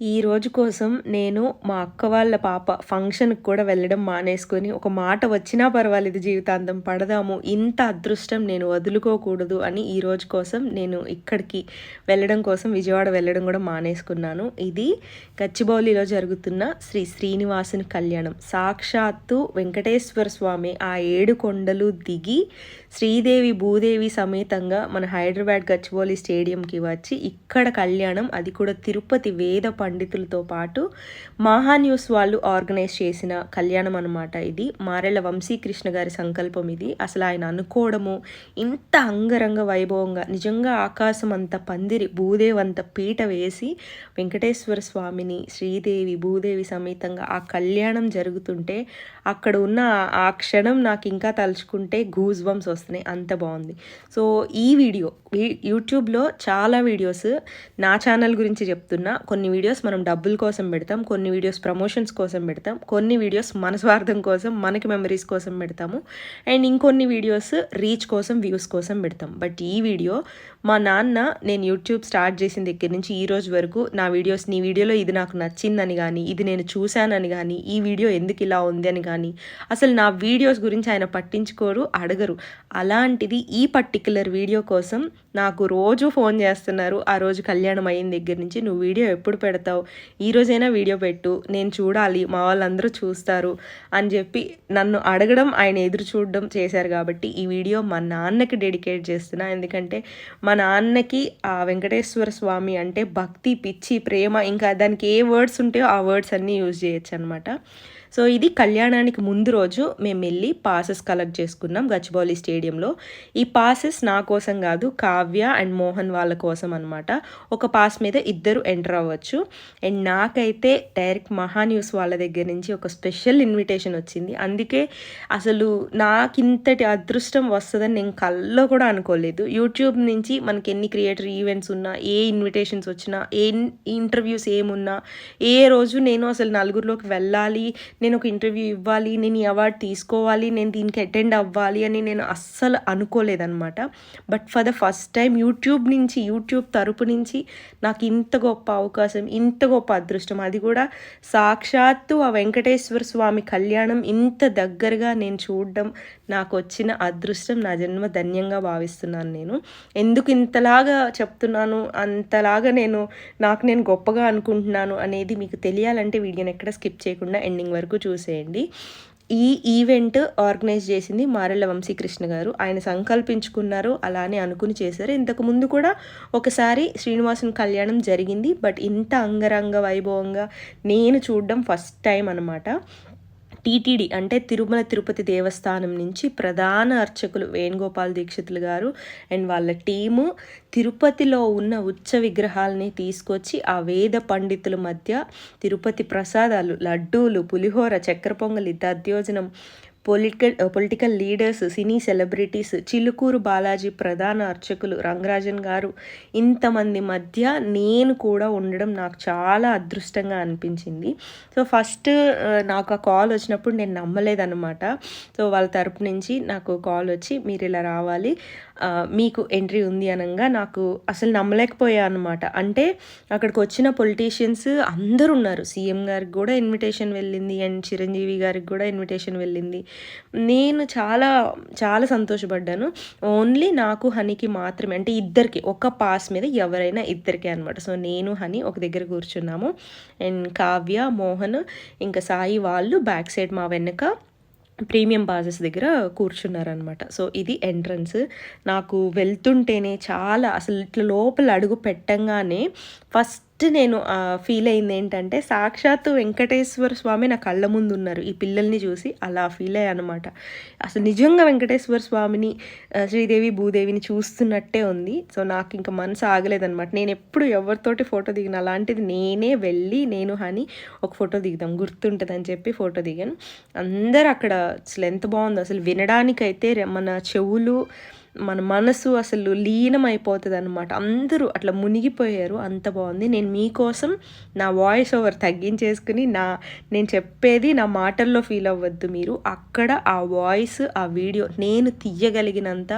ఈ రోజు కోసం నేను మా అక్క వాళ్ళ పాప ఫంక్షన్కి కూడా వెళ్ళడం మానేసుకొని ఒక మాట వచ్చినా పర్వాలేదు జీవితాంతం పడదాము ఇంత అదృష్టం నేను వదులుకోకూడదు అని ఈ రోజు కోసం నేను ఇక్కడికి వెళ్ళడం కోసం విజయవాడ వెళ్ళడం కూడా మానేసుకున్నాను. ఇది గచ్చిబౌలిలో జరుగుతున్న శ్రీ శ్రీనివాసుని కళ్యాణం. సాక్షాత్తు వెంకటేశ్వర స్వామి ఆ ఏడు కొండలు దిగి శ్రీదేవి భూదేవి సమేతంగా మన హైదరాబాద్ గచ్చిబౌలి స్టేడియంకి వచ్చి ఇక్కడ కళ్యాణం అది కూడా తిరుపతి వేద పండితులతో పాటు మహా న్యూస్ వాళ్ళు ఆర్గనైజ్ చేసిన కళ్యాణం అనమాట ఇది. మారెళ్ళ వంశీకృష్ణ గారి సంకల్పం ఇది. అసలు ఆయన అనుకోవడము ఇంత అంగరంగ వైభవంగా నిజంగా ఆకాశం అంత పందిరి భూదేవి అంత పీట వేసి వెంకటేశ్వర స్వామిని శ్రీదేవి భూదేవి సమేతంగా ఆ కళ్యాణం జరుగుతుంటే అక్కడ ఉన్న ఆ క్షణం నాకు ఇంకా తలుచుకుంటే గూజ్ వస్తుంది వస్తున్నాయి. అంత బాగుంది. సో ఈ వీడియో యూట్యూబ్లో చాలా వీడియోస్ నా ఛానల్ గురించి చెప్తున్నా. కొన్ని వీడియోస్ మనం డబ్బుల కోసం పెడతాం కొన్ని వీడియోస్ ప్రమోషన్స్ కోసం పెడతాం కొన్ని వీడియోస్ మన స్వార్థం కోసం మనకి మెమరీస్ కోసం పెడతాము. అండ్ ఇంకొన్ని వీడియోస్ రీచ్ కోసం వ్యూస్ కోసం పెడతాం. బట్ ఈ వీడియో మా నాన్న నేను యూట్యూబ్ స్టార్ట్ చేసిన దగ్గర నుంచి ఈ రోజు వరకు నా వీడియోస్ నీ వీడియోలో ఇది నాకు నచ్చిందని కానీ ఇది నేను చూశానని కానీ ఈ వీడియో ఎందుకు ఇలా ఉంది అని కానీ అసలు నా వీడియోస్ గురించి ఆయన పట్టించుకోరు అడగరు. అలాంటిది ఈ పర్టికులర్ వీడియో కోసం నాకు రోజు ఫోన్ చేస్తున్నారు. ఆ రోజు కళ్యాణం అయిన దగ్గర నుంచి నువ్వు వీడియో ఎప్పుడు పెడతావు? ఈరోజైనా వీడియో పెట్టు. నేను చూడాలి. మా వాళ్ళందరూ చూస్తారు అని చెప్పి నన్ను అడగడం ఆయన ఎదురు చూడడం చేశారు కాబట్టి ఈ వీడియో మా నాన్నకి డెడికేట్ చేస్తున్నా. ఎందుకంటే మా నాన్నకి ఆ వెంకటేశ్వర స్వామి అంటే భక్తి పిచ్చి ప్రేమ ఇంకా దానికి ఏ వర్డ్స్ ఉంటాయో ఆ వర్డ్స్ అన్నీ యూజ్ చేయొచ్చు అనమాట సో ఇది కళ్యాణానికి ముందు రోజు మేము వెళ్ళి పాసెస్ కలెక్ట్ చేసుకున్నాం గచ్చిబౌలి స్టేడియంలో. ఈ పాసెస్ నా కోసం కాదు కావ్య అండ్ మోహన్ వాళ్ళ కోసం అనమాట ఒక పాస్ మీద ఇద్దరు ఎంటర్ అవ్వచ్చు. అండ్ నాకైతే డైరెక్ట్ మహా న్యూస్ వాళ్ళ దగ్గర నుంచి ఒక స్పెషల్ ఇన్విటేషన్ వచ్చింది. అందుకే అసలు నాకింతటి అదృష్టం వస్తుందని నేను కల్లో కూడా అనుకోలేదు. యూట్యూబ్ నుంచి మనకి ఎన్ని క్రియేటర్ ఈవెంట్స్ ఉన్నా ఏ ఇన్విటేషన్స్ వచ్చినా ఏ ఇంటర్వ్యూస్ ఏమున్నా ఏ రోజు నేను అసలు నలుగురిలోకి వెళ్ళాలి నేను ఒక ఇంటర్వ్యూ ఇవ్వాలి నేను ఈ అవార్డు తీసుకోవాలి నేను దీనికి అటెండ్ అవ్వాలి అని నేను అస్సలు అనుకోలేదన్నమాట. But for the first time YouTube నుంచి యూట్యూబ్ తరపు నుంచి నాకు ఇంత గొప్ప అవకాశం ఇంత గొప్ప అదృష్టం. అది కూడా సాక్షాత్తు ఆ వెంకటేశ్వర స్వామి కళ్యాణం ఇంత దగ్గరగా నేను చూడడం నాకు వచ్చిన అదృష్టం నా జన్మ ధన్యంగా భావిస్తున్నాను నేను. ఎందుకు ఇంతలాగా చెప్తున్నాను అంతలాగా నేను నాకు నేను గొప్పగా అనుకుంటున్నాను అనేది మీకు తెలియాలంటే వీడియోని ఎక్కడ స్కిప్ చేయకుండా ఎండింగ్ వరకు చూసేయండి. ఈ ఈవెంట్ ఆర్గనైజ్ చేసింది మారెళ్ళ వంశీకృష్ణ గారు. ఆయన సంకల్పించుకున్నారు అలానే అనుకుని చేశారు. ఇంతకు ముందు కూడా ఒకసారి శ్రీనివాసుని కళ్యాణం జరిగింది. బట్ ఇంత అంగరంగ వైభవంగా నేను చూడడం ఫస్ట్ టైం అనమాట టీటీడీ అంటే తిరుమల తిరుపతి దేవస్థానం నుంచి ప్రధాన అర్చకులు వేణుగోపాల్ దీక్షితులు గారు అండ్ వాళ్ళ టీము తిరుపతిలో ఉన్న ఉచ్చ విగ్రహాలని తీసుకొచ్చి ఆ వేద పండితుల మధ్య తిరుపతి ప్రసాదాలు లడ్డూలు పులిహోర చక్కెర పొంగలి దద్యోజనం political political leaders cine celebrities Chilkur Balaji ప్రధాన అర్చకులు రంగరాజన్ గారు ఇంతమంది మధ్య నేను కూడా ఉండడం నాకు చాలా అదృష్టంగా అనిపించింది. సో ఫస్ట్ నాకు ఆ కాల్ వచ్చినప్పుడు నేను నమ్మలేదన్నమాట. సో వాళ్ళ తరపు నుంచి నాకు కాల్ వచ్చి మీరు ఇలా రావాలి. మీకు ఎంట్రీ ఉంది అనగా నాకు అసలు నమ్మలేకపోయా అనమాట అంటే అక్కడికి వచ్చిన పొలిటీషియన్స్ అందరూ ఉన్నారు. సీఎం గారికి కూడా ఇన్విటేషన్ వెళ్ళింది అండ్ చిరంజీవి గారికి కూడా ఇన్విటేషన్ వెళ్ళింది. నేను చాలా చాలా సంతోషపడ్డాను. ఓన్లీ నాకు హనీకి మాత్రమే అంటే ఇద్దరికి ఒక పాస్ మీద ఎవరైనా ఇద్దరికే అనమాట సో నేను హనీ ఒక దగ్గర కూర్చున్నాము. అండ్ కావ్య మోహన్ ఇంకా సాయి వాళ్ళు బ్యాక్ సైడ్ మా వెనుక ప్రీమియం బాజెస్ దగ్గర కూర్చున్నారనమాట సో ఇది ఎంట్రన్స్ నాకు వెళ్తుంటేనే చాలా అసలు ఇట్లా లోపల అడుగు పెట్టంగానే ఫస్ట్ ఫస్ట్ నేను ఫీల్ అయింది ఏంటంటే సాక్షాత్తు వెంకటేశ్వర స్వామి నా కళ్ళ ముందు ఉన్నారు ఈ పిల్లల్ని చూసి అలా ఫీల్ అయ్యా అనమాట అసలు నిజంగా వెంకటేశ్వర స్వామిని శ్రీదేవి భూదేవిని చూస్తున్నట్టే ఉంది. సో నాకు ఇంకా మనసు ఆగలేదనమాట నేను ఎప్పుడు ఎవరితోటి ఫోటో దిగిన అలాంటిది నేనే వెళ్ళి నేను హని ఒక ఫోటో దిగుదాం గుర్తుంటుందని చెప్పి ఫోటో దిగాను. అందరు అక్కడ అసలు ఎంత బాగుందో అసలు వినడానికైతే మన చెవులు మన మనసు అసలు లీనమైపోతుంది అనమాట అందరూ అట్లా మునిగిపోయారు. అంత బాగుంది. నేను మీకోసం నా వాయిస్ ఓవర్ తగ్గించేసుకుని నా నేను చెప్పేది నా మాటల్లో ఫీల్ అవ్వద్దు మీరు. అక్కడ ఆ వాయిస్ ఆ వీడియో నేను తీయగలిగినంత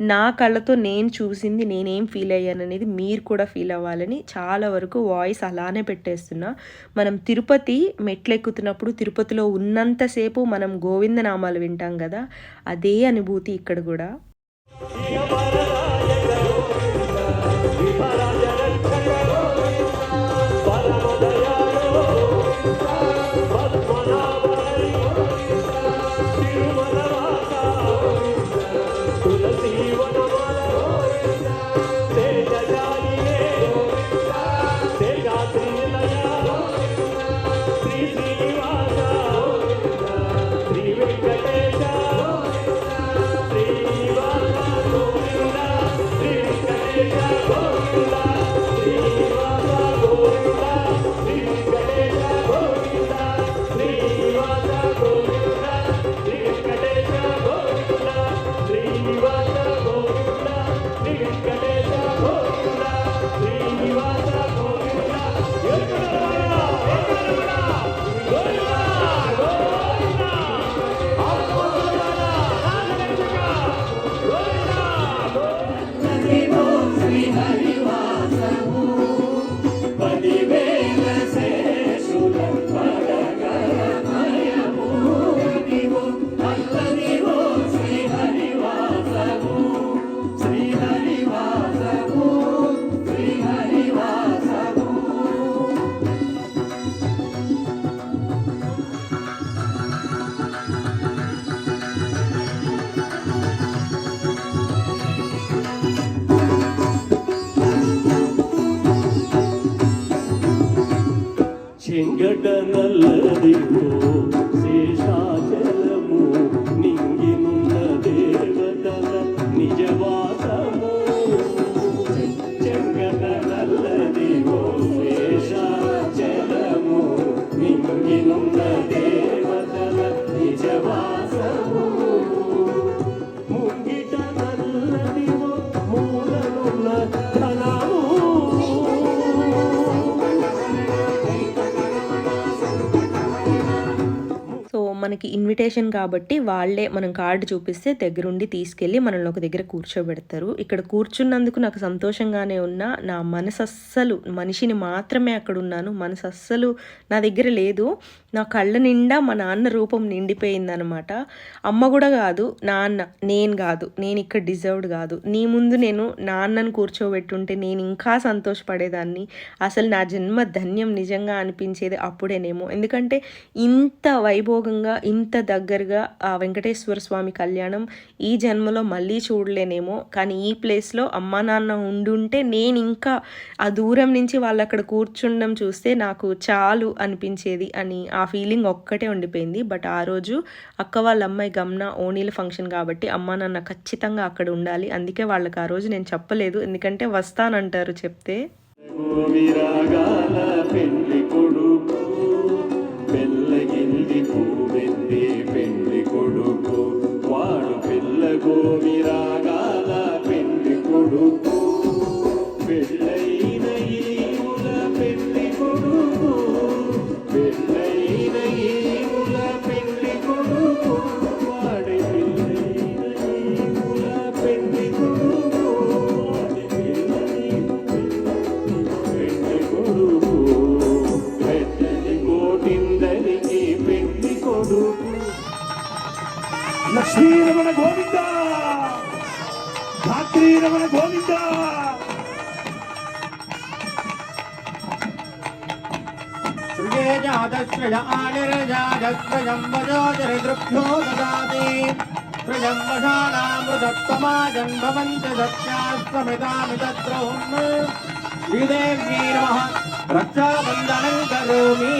నా కళ్ళతో నేను చూసింది నేనేం ఫీల్ అయ్యాను అనేది మీరు కూడా ఫీల్ అవ్వాలని చాలా వరకు వాయిస్ అలానే పెట్టేస్తున్నా. మనం తిరుపతి మెట్లు ఎక్కుతున్నప్పుడు తిరుపతిలో ఉన్నంతసేపు మనం గోవిందనామాలు వింటాం కదా అదే అనుభూతి ఇక్కడ కూడా. You. சிங்கட நல்லதிகோ మనకి ఇన్విటేషన్ కాబట్టి వాళ్ళే మనం కార్డు చూపిస్తే దగ్గరుండి తీసుకెళ్ళి మనల్ని ఒక దగ్గర కూర్చోబెడతారు. ఇక్కడ కూర్చున్నందుకు నాకు సంతోషంగానే ఉన్నా నా మనసు అస్సలు మనిషిని మాత్రమే అక్కడ ఉన్నాను మనసు అస్సలు నా దగ్గర లేదు. నా కళ్ళ నిండా మా నాన్న రూపం నిండిపోయిందనమాట. అమ్మ కూడా కాదు నాన్న నేను కాదు నేను ఇక్కడ డిజర్వ్డ్ కాదు. నీ ముందు నేను నాన్నను కూర్చోబెట్టుంటే నేను ఇంకా సంతోషపడేదాన్ని. అసలు నా జన్మ ధన్యం నిజంగా అనిపించేది అప్పుడేనేమో. ఎందుకంటే ఇంత వైభోగంగా ఇంత దగ్గరగా ఆ వెంకటేశ్వర స్వామి కళ్యాణం ఈ జన్మలో మళ్ళీ చూడలేనేమో. కానీ ఈ ప్లేస్లో అమ్మా నాన్న ఉండుంటే నేను ఇంకా ఆ దూరం నుంచి వాళ్ళు అక్కడ కూర్చుండడం చూస్తే నాకు చాలు అనిపించేది అని ఆ ఫీలింగ్ ఒక్కటే ఉండిపోయింది. బట్ ఆ రోజు అక్క వాళ్ళ అమ్మాయి గమన ఓణీల ఫంక్షన్ కాబట్టి అమ్మా నాన్న ఖచ్చితంగా అక్కడ ఉండాలి. అందుకే వాళ్ళకి ఆ రోజు నేను చెప్పలేదు. ఎందుకంటే వస్తానంటారు చెప్తే. పెళ్ళి त्रयम्बजाजरिदृभ्यो ददाति। त्रयम्बशानामृतत्वमाजन्भवन्त दक्षास्त्वमितामितत्रोम् श्रीदेव्यै नमः रक्षाबन्धनं करोमि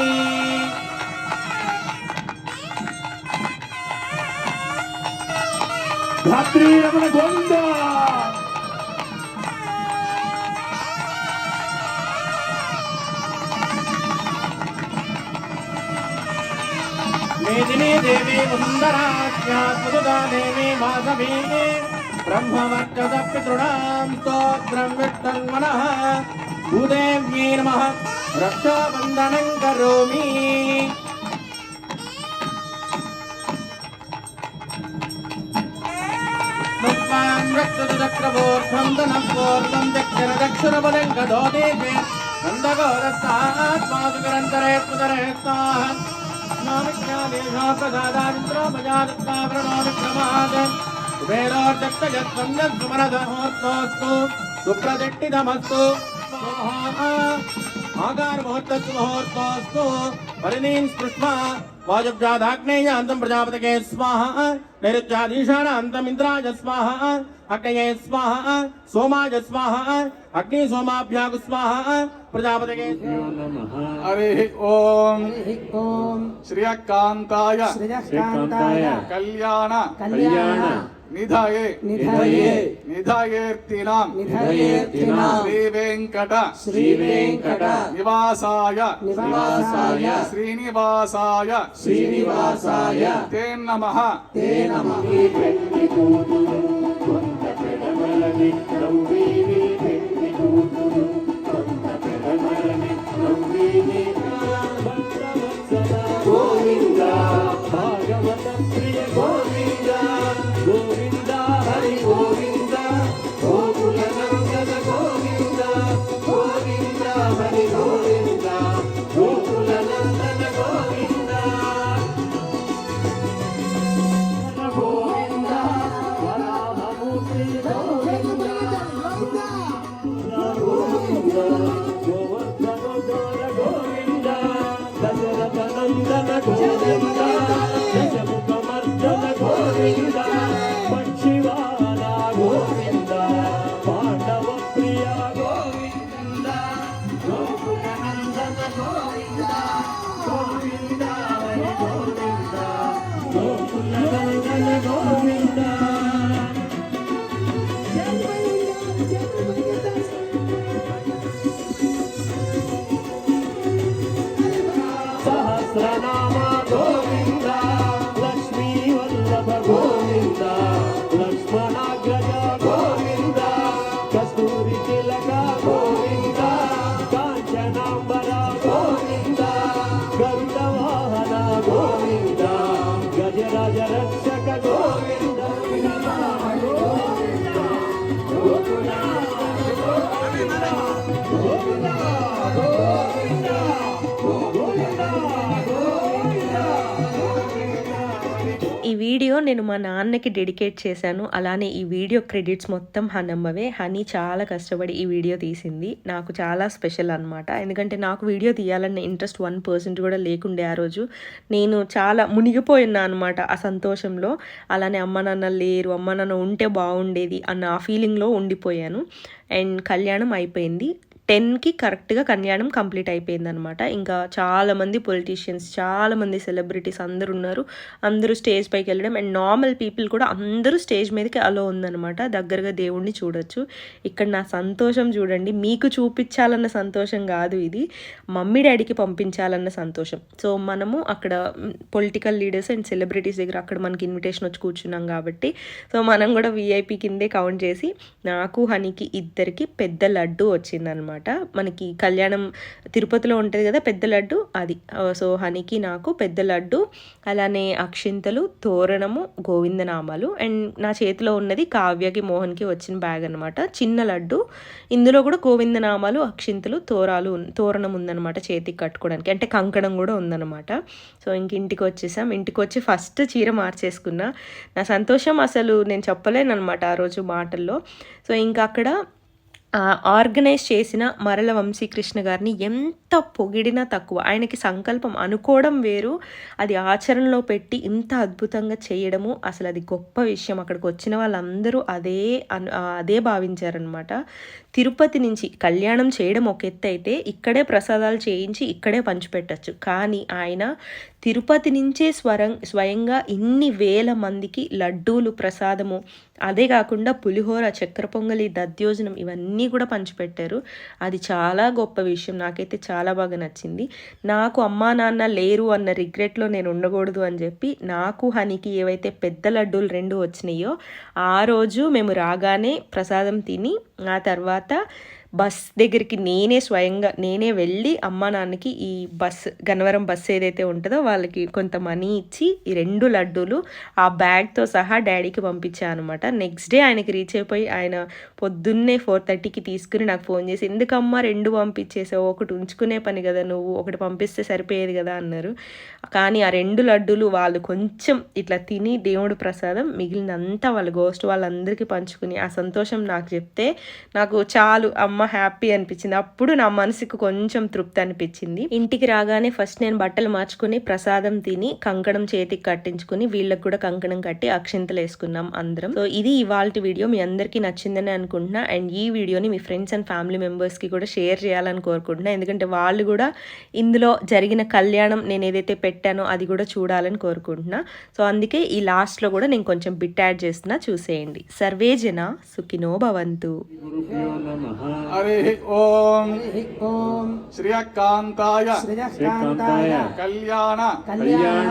मेदिनी देवी सुंदराख्या सुदुदा देवी माधवी। ब्रह्मवर्चस पितॄणां स्तोत्रं वित्तन्मनः भूदेव्यै नमः। रक्षाबन्धनं करोमि। क्रभोर्धनपोर्धं दक्षिणदक्षिणपदं गदो కుబేరోర్జక్తమరదమోర్తోస్తు సుప్రదిష్టితమస్తు ఆగార్ ముహూర్తస్సు ముహూర్తోస్తు పరిణీం స్పృష్మా वायुजादाग्नेय अंतम प्रजापतके स्वाहा नैरुजाधीशान अंतम इंद्राज स्वाहा अग्नये स्वाहा सोमाज स्वाहा अग्नि सोमाभ्याग स्वाहा प्रजापतके हरे ओम। श्रियकांताय श्रियकांताय कल्याण। कल्याण। ನಿಧಯೇ ನಿಧಯೇ ನಿಧಯೇರ್ತಿನಾಂ ನಿಧಯೇರ್ತಿನಾಂ ಶ್ರೀ ವೆಂಕಟ ಶ್ರೀ ವೆಂಕಟ ನಿವಾಸಾಯ ನಿವಾಸಾಯ ಶ್ರೀನಿವಾಸಾಯ ಶ್ರೀನಿವಾಸಾಯ ತೇ ನಮಃ ತೇ ನಮಃ వీడియో నేను మా నాన్నకి డెడికేట్ చేశాను. అలానే ఈ వీడియో క్రెడిట్స్ మొత్తం హనమ్మవే. హనీ చాలా కష్టపడి ఈ వీడియో తీసింది. నాకు చాలా స్పెషల్ అనమాట ఎందుకంటే నాకు వీడియో తీయాలన్న ఇంట్రెస్ట్ వన్ పర్సెంట్ కూడా లేకుండే ఆ రోజు. నేను చాలా మునిగిపోయినా అనమాట ఆ సంతోషంలో. అలానే అమ్మ నాన్న లేరు అమ్మ నాన్న ఉంటే బాగుండేది అన్న ఆ ఫీలింగ్లో ఉండిపోయాను. అండ్ కళ్యాణం అయిపోయింది. టెన్కి కరెక్ట్గా కళ్యాణం కంప్లీట్ అయిపోయిందనమాట. ఇంకా చాలామంది పొలిటీషియన్స్ చాలామంది సెలబ్రిటీస్ అందరు ఉన్నారు. అందరూ స్టేజ్ పైకి వెళ్ళడం అండ్ నార్మల్ పీపుల్ కూడా అందరూ స్టేజ్ మీదకి అలో ఉందనమాట. దగ్గరగా దేవుణ్ణి చూడొచ్చు. ఇక్కడ నా సంతోషం చూడండి. మీకు చూపించాలన్న సంతోషం కాదు ఇది. మమ్మీ డాడీకి పంపించాలన్న సంతోషం. సో మనము అక్కడ పొలిటికల్ లీడర్స్ అండ్ సెలబ్రిటీస్ దగ్గర అక్కడ మనకి ఇన్విటేషన్ వచ్చి కూర్చున్నాం కాబట్టి సో మనం కూడా విఐపి కిందే కౌంట్ చేసి నాకు హనీకి ఇద్దరికి పెద్ద లడ్డు వచ్చిందనమాట. మనకి కళ్యాణం తిరుపతిలో ఉంటుంది కదా పెద్ద లడ్డు అది. సో హనీకి నాకు పెద్ద లడ్డు అలానే అక్షింతలు తోరణము గోవిందనామాలు అండ్ నా చేతిలో ఉన్నది కావ్యకి మోహన్కి వచ్చిన బ్యాగ్ అనమాట చిన్న లడ్డు. ఇందులో కూడా గోవిందనామాలు అక్షింతలు తోరాలు తోరణం ఉందన్నమాట చేతికి కట్టుకోవడానికి. అంటే కంకణం కూడా ఉందన్నమాట. సో ఇంక ఇంటికి వచ్చేసాం. ఇంటికి వచ్చి ఫస్ట్ చీర మార్చేసుకున్నా. నా సంతోషం అసలు నేను చెప్పలేను అనమాట ఆ రోజు మాటల్లో. సో ఇంకా అక్కడ ఆర్గనైజ్ చేసిన మరల వంశీకృష్ణ గారిని ఎంత పొగిడినా తక్కువ. ఆయనకి సంకల్పం అనుకోవడం వేరు. అది ఆచరణలో పెట్టి ఇంత అద్భుతంగా చేయడము అసలు అది గొప్ప విషయం. అక్కడికి వచ్చిన వాళ్ళందరూ అదే అను అదే భావించారనమాట తిరుపతి నుంచి కళ్యాణం చేయడం ఒక ఎత్తు అయితే ఇక్కడే ప్రసాదాలు చేయించి ఇక్కడే పంచిపెట్టచ్చు. కానీ ఆయన తిరుపతి నుంచే స్వరం స్వయంగా ఇన్ని వేల మందికి లడ్డూలు ప్రసాదము అదే కాకుండా పులిహోర చక్కెర పొంగలి దద్యోజనం ఇవన్నీ కూడా పంచిపెట్టారు. అది చాలా గొప్ప విషయం. నాకైతే చాలా చాలా బాగా నచ్చింది. నాకు అమ్మా నాన్న లేరు అన్న రిగ్రెట్లో నేను ఉండకూడదు అని చెప్పి నాకు హనీకి ఏవైతే పెద్ద లడ్డూలు రెండు వచ్చినాయో ఆ రోజు మేము రాగానే ప్రసాదం తిని ఆ తర్వాత బస్ దగ్గరికి నేనే స్వయంగా నేనే వెళ్ళి అమ్మ నాన్నకి ఈ బస్ గన్నవరం బస్ ఏదైతే ఉంటుందో వాళ్ళకి కొంత మనీ ఇచ్చి ఈ రెండు లడ్డూలు ఆ బ్యాగ్తో సహా డాడీకి పంపించాను అనమాట నెక్స్ట్ డే ఆయనకి రీచ్ అయిపోయి ఆయన పొద్దున్నే ఫోర్ థర్టీకి తీసుకుని నాకు ఫోన్ చేసి ఎందుకమ్మా రెండు పంపించేసావు? ఒకటి ఉంచుకునే పని కదా నువ్వు ఒకటి పంపిస్తే సరిపోయేది కదా అన్నారు. కానీ ఆ రెండు లడ్డూలు వాళ్ళు కొంచెం ఇట్లా తిని దేవుడు ప్రసాదం మిగిలినంతా వాళ్ళ గోస్ట్ వాళ్ళందరికీ పంచుకుని ఆ సంతోషం నాకు చెప్తే నాకు చాలు అమ్మ హ్యాపీ అనిపించింది. అప్పుడు నా మనసుకు కొంచెం తృప్తి అనిపించింది. ఇంటికి రాగానే ఫస్ట్ నేను బట్టలు మార్చుకుని ప్రసాదం తిని కంకణం చేతికి కట్టించుకుని వీళ్ళకి కూడా కంకణం కట్టి అక్షింతలు వేసుకున్నాం అందరం. సో ఇది ఇవాళ వీడియో. మీ అందరికీ నచ్చిందని అనుకుంటున్నా. అండ్ ఈ వీడియోని మీ ఫ్రెండ్స్ అండ్ ఫ్యామిలీ మెంబర్స్కి కూడా షేర్ చేయాలని కోరుకుంటున్నా. ఎందుకంటే వాళ్ళు కూడా ఇందులో జరిగిన కళ్యాణం నేను ఏదైతే పెట్టానో అది కూడా చూడాలని కోరుకుంటున్నా. సో అందుకే ఈ లాస్ట్లో కూడా నేను కొంచెం బిట్ యాడ్ చేస్తున్నా. చూసేయండి. సర్వే జన సుఖినో భవంతు. గురుభ్యో నమః. హరి ఓం ఓం శ్రియకాంతాయ శ్రీకాంతాయ కళ్యాణ కళ్యాణ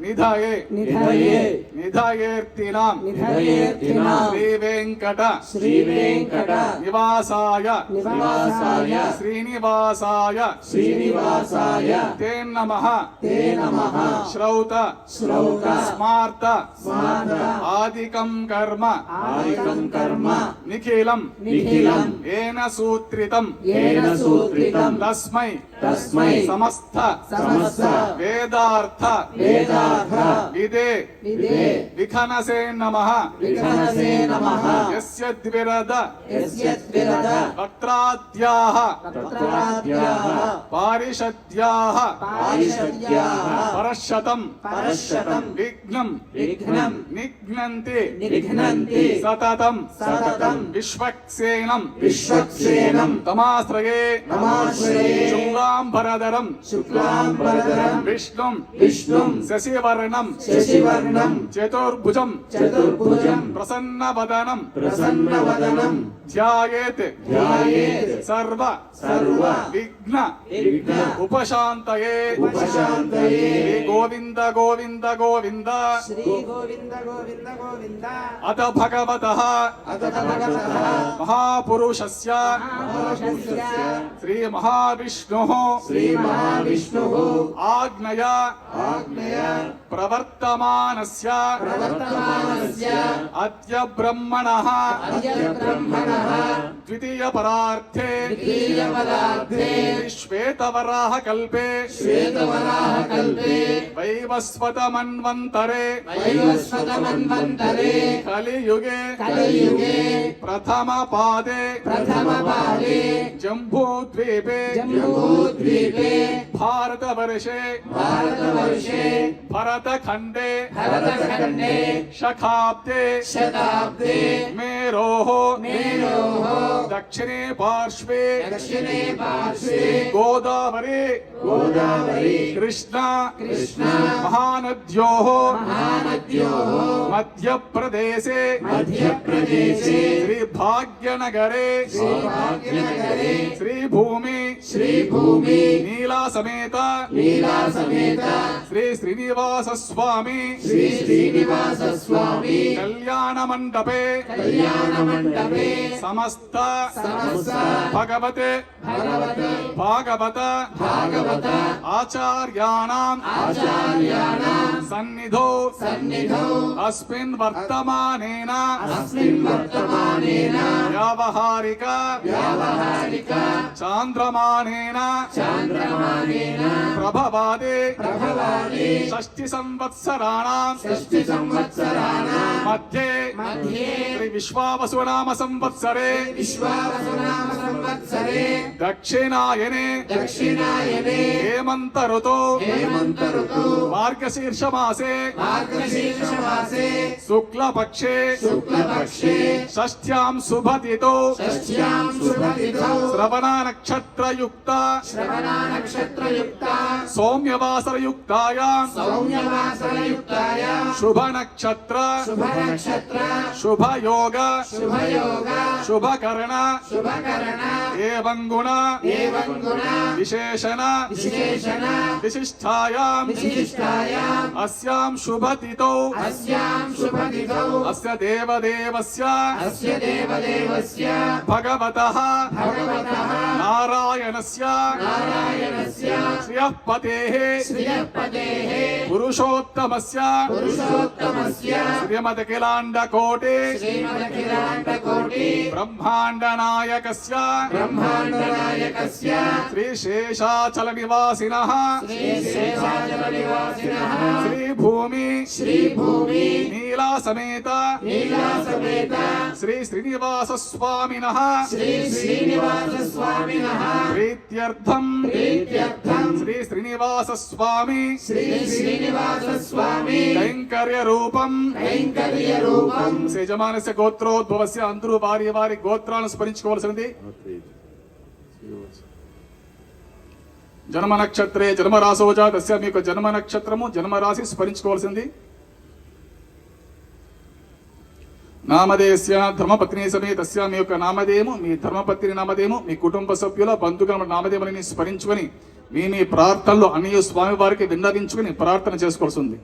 నిధయే. నిధయే. నిధయేర్తినాం. నిధయేర్తినాం. శ్రీ వెంకట శ్రీ వెంకట నివాసాయ. నివాసాయ. శ్రీనివాసాయ. శ్రీనివాసాయ. తే నమ. తే నమః. శ్రౌత. శ్రౌత. స్మార్త. స్మార్త. ఆదికం కర్మ. ఆదికం కర్మ. నిఖిలం. నిఖిలం. ఏన సూత్రితం. ఏన సూత్రితం. తస్మై. తస్మై సమస్త సమస్త వేదార్థ. వేదార్థ. విదే. విదే. విఖనసే నమ. విఘనసే నమః. యస్య ద్విరద యస్య ద్విరద వక్త్రాద్యాః తత్రాద్యాః పారిషద్యాః పారిషద్యాః పరశతం పరశతం విఘ్నం. విఘ్నం. నిఘ్నంతి. నిఘ్నంతి. సతతం. సతతం. విశ్వక్సేనం. విశ్వక్సేనం. తమాశ్రయే. తమాశ్రయే. శుక్లాంబరధరం. శుక్లాంబరధరం. విష్ణుం. విష్ణుం. శశివర్ణం. శశివర్ణం. చతుర్భుజం. చతుర్భుజం. ప్రసన్నవదనం. ప్రసన్నవదనం. ಧ್ಯಾಯೇತ್ ಸರ್ವ. ಸರ್ವ. ವಿಘ್ನ. ವಿಘ್ನ. ಉಪಶಾಂತಯೇ. ಉಪಶಾಂತಯೇ. ಗೋವಿಂದ ಗೋವಿಂದ ಗೋವಿಂದ. ಶ್ರೀ ಗೋವಿಂದ ಗೋವಿಂದ ಗೋವಿಂದ. ಅತ ಭಗವತಃ. ಅತ ಭಗವತಃ. ಮಹಾಪುರುಷಸ್ಯ. ಶ್ರೀ ಮಹಾವಿಷ್ಣು. ಶ್ರೀ ಮಹಾವಿಷ್ಣು. ಆಜ್ಞಯ. ಆಜ್ಞಯ. ಪ್ರವರ್ತಮಾನಸ್ಯ. ಪ್ರವರ್ತಮಾನಸ್ಯ. ಅದ್ಯ ಬ್ರಹ್ಮಣಃ. ಅದ್ಯ ಬ್ರಹ್ಮಣಃ. द्वितीय परार्थे द्वितीय परार्थे श्वेतवराह कल्पे श्वेत वराह कल्पे वैवस्वत मन्वंतरे वैवस्वत मन्वंतरे कलि युगे कलि युगे प्रथम पादे प्रथम पादे जम्बू द्वीपे जम्बू द्वीपे भारत वर्षे भारत वर्षे भरत खंडे भरत खंडे शताब्दे। शताब्दे। मेरोः। मेरो। దక్షిణే పార్శ్వే దక్షిణే పార్శ్వే గోదావరి గోదావరి కృష్ణ కృష్ణ మహానద్యోః మహానద్యోః మధ్యప్రదేశే మధ్యప్రదేశే శ్రీ భాగ్యనగరే భాగ్యనగరే శ్రీభూమి శ్రీభూమి నీలా సమేత లీలా సమేత శ్రీ శ్రీనివాస స్వామి శ్రీ శ్రీనివాస స్వామి కళ్యాణ మండపే కళ్యాణ మండపే సమస్త భగవతే భగవత ఆచార్యాణం సన్నిధో అస్మిన్ వర్తమానేన వ్యావహారిక చాంద్రమానేన ప్రభవాదే షష్ఠి సంవత్సరాణం మధ్యే శ్రీ విశ్వావసునామ సంవత్సరే संवत्सरे। विश्वावसनाम संवत्सरे दक्षिणायने। दक्षिणायने। हेमन्त ऋतु हेमन्त ऋतु मार्गशीर्ष मासे मार्गशीर्ष मासे शुक्ल पक्षे शुक्ल पक्षे षष्ठ्याम सुभदितो षष्ठ्यां सुभदितो श्रवणा नक्षत्र युक्ता श्रवणा नक्षत्र युक्ता सौम्यवासर युक्ताया सौम्यवासर युक्ताया शुभ नक्षत्र शुभ नक्षत्र शुभ योग शुभ योग ಶುಭಕರಣ ಶುಭಕರಣ ಏವಂಗುಣ ಏವಂಗುಣ ವಿಶೇಷಣ ವಿಶೇಷಣ ವಿಶಿಷ್ಟಾಯಾಂ ವಿಶಿಷ್ಟಾಯಾಂ ಅಸ್ಯಾಂ ಶುಭತಿತೌ ಅಸ್ಯಾಂ ಶುಭತಿತೌ ಅಸ್ಯ ದೇವದೇವಸ್ಯ ಅಸ್ಯ ದೇವದೇವಸ್ಯ ಭಗವತಃ ಭಗವತಃ ನಾರಾಯಣಸ್ಯ ನಾರಾಯಣಸ್ಯ ಶ್ರಿಯಪತೇಃ ಶ್ರಿಯಪತೇಃ ಪುರುಷೋತ್ತಮಸ್ಯ ಪುರುಷೋತ್ತಮಸ್ಯ ಶ್ರೀಮದಕಿಲಾಂಡಕೋಟಿ ಶ್ರೀಮದಕಿಲಾಂಡಕೋಟಿ బ్రహ్మాండనాయకస్య బ్రహ్మాండనాయకస్య శ్రీశేషాచల నివాసినః శ్రీశేషాచల నివాసినః శ్రీభూమి శ్రీభూమి నీలా సమేత నీలా సమేత శ్రీ శ్రీనివాస స్వామినః శ్రీ శ్రీనివాస స్వామినః ప్రీత్యర్థం ప్రీత్యర్థం శ్రీ శ్రీనివాస స్వామి శ్రీ శ్రీనివాస స్వామి కైంకర్య రూపం కైంకర్య రూపం శ్రీ గోత్రోద్భవస్య అంతరు భార్య వారి గోత్రాలను స్మరించుకోవాల్సింది జన్మ నక్షత్రే జన్మరాశోజ దశ మీ యొక్క జన్మ నక్షత్రము జన్మరాశి స్మరించుకోవాల్సింది నామధేయస్య ధర్మపత్ని సమేతస్య మీ యొక్క నామధేయము మీ ధర్మపత్ని నామధేయము మీ కుటుంబ సభ్యుల బంధుగల నామధేయములని స్మరించుకొని మీ మీ ప్రార్థనలు అన్ని స్వామి వారికి విన్నవించుకొని ప్రార్థన చేసుకోవాల్సి ఉంది.